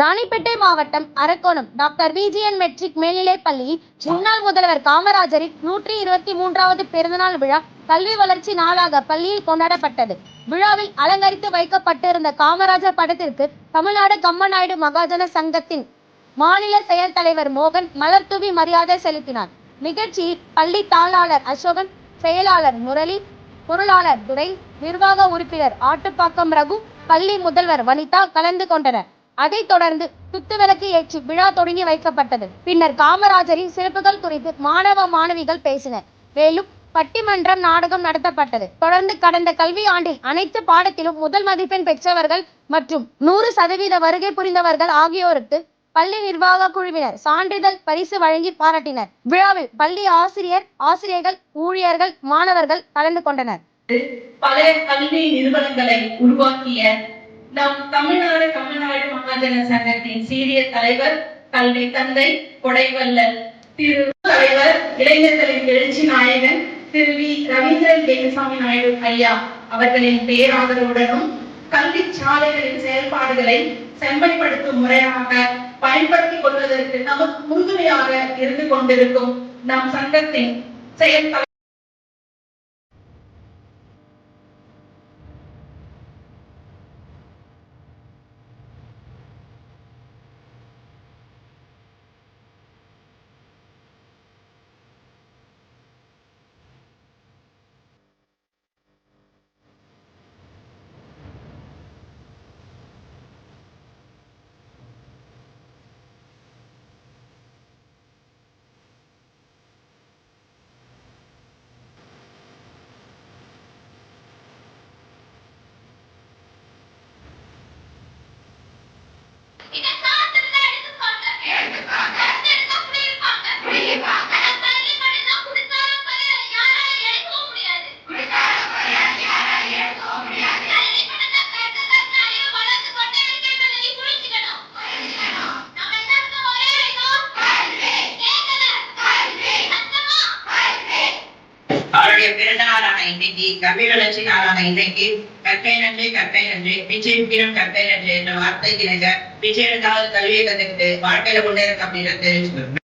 ராணிப்பேட்டை மாவட்டம் Arakkonam. Doctor விஜிஎன் matric மேல்நிலைப் பள்ளியில் முன்னாள் முதல்வர் காமராஜரின் நூற்றி இருபத்தி மூன்றாவது பிறந்தநாள் விழா கல்வி வளர்ச்சி நாளாக பள்ளியில் கொண்டாடப்பட்டது. விழாவில் அலங்கரித்து வைக்கப்பட்டிருந்த காமராஜர் படத்திற்கு தமிழ்நாடு கம்மநாயுடு மகாஜன சங்கத்தின் மாநில செயல் தலைவர் மோகன் மலர்தூவி மரியாதை செலுத்தினார். நிகழ்ச்சியில் பள்ளி தாளாளர் அசோகன் செயலாளர் முரளி பொருளாளர் துரை நிர்வாக உறுப்பினர் ஆட்டுப்பாக்கம் ரகு பள்ளி முதல்வர் வனிதா கலந்து கொண்டனர். அதைத் தொடர்ந்து குத்துவிளக்கு ஏற்றி விழா தொடங்கி வைக்கப்பட்டது. பின்னர் காமராஜரின் சிறப்புகள் குறித்து மாணவ மாணவிகள் பேசினர். மேலும் பட்டிமன்றம் நாடகம் நடத்தப்பட்டது. தொடர்ந்து கடந்த கல்வி ஆண்டில் அனைத்து பாடத்திலும் முதல் மதிப்பெண் பெற்றவர்கள் மற்றும் நூறு சதவீத வருகை புரிந்தவர்கள் ஆகியோருக்கு பள்ளி நிர்வாக குழுவினர் சான்றிதழ் பரிசு வழங்கி பாராட்டினர். விழாவில் பள்ளி ஆசிரியர் ஆசிரியர்கள் ஊழியர்கள் மாணவர்கள் கலந்து கொண்டனர். பல கல்வி நிறுவனங்களை உருவாக்கிய நம் தமிழ்நாடு தமிழ்நாடு மகாஜன சங்கத்தின் சீரிய தலைவர் கல்வி தந்தை கொடைவல்லல் திரு தலைவர் இளைஞர்களின் எழுச்சி நாயகன் திரு வி. ரவீந்திரன் வேலுசாமி நாயுடு ஐயா அவர்களின் பேராதரவுடனும் கல்வி சாலைகளின் செயல்பாடுகளை செம்மைப்படுத்தும் முறையாக பயன்படுத்திக் கொள்வதற்கு நமக்கு உறுதுணையாக இருந்து கொண்டிருக்கும் நம் சங்கத்தின் செயல் இன்னைக்கு கல்வி நாளான இன்னைக்கு கற்பை நன்றி கற்பை நன்றி பிச்சை முக்கியம் கற்பை நன்றி என்ற வார்த்தைக்கு இணங்க பிச்சை எடுத்தாவது கல்வியை கத்துக்கிட்டு வாழ்க்கையில முன்னேற அப்படின்னு தெரிவிச்சுக்கணும்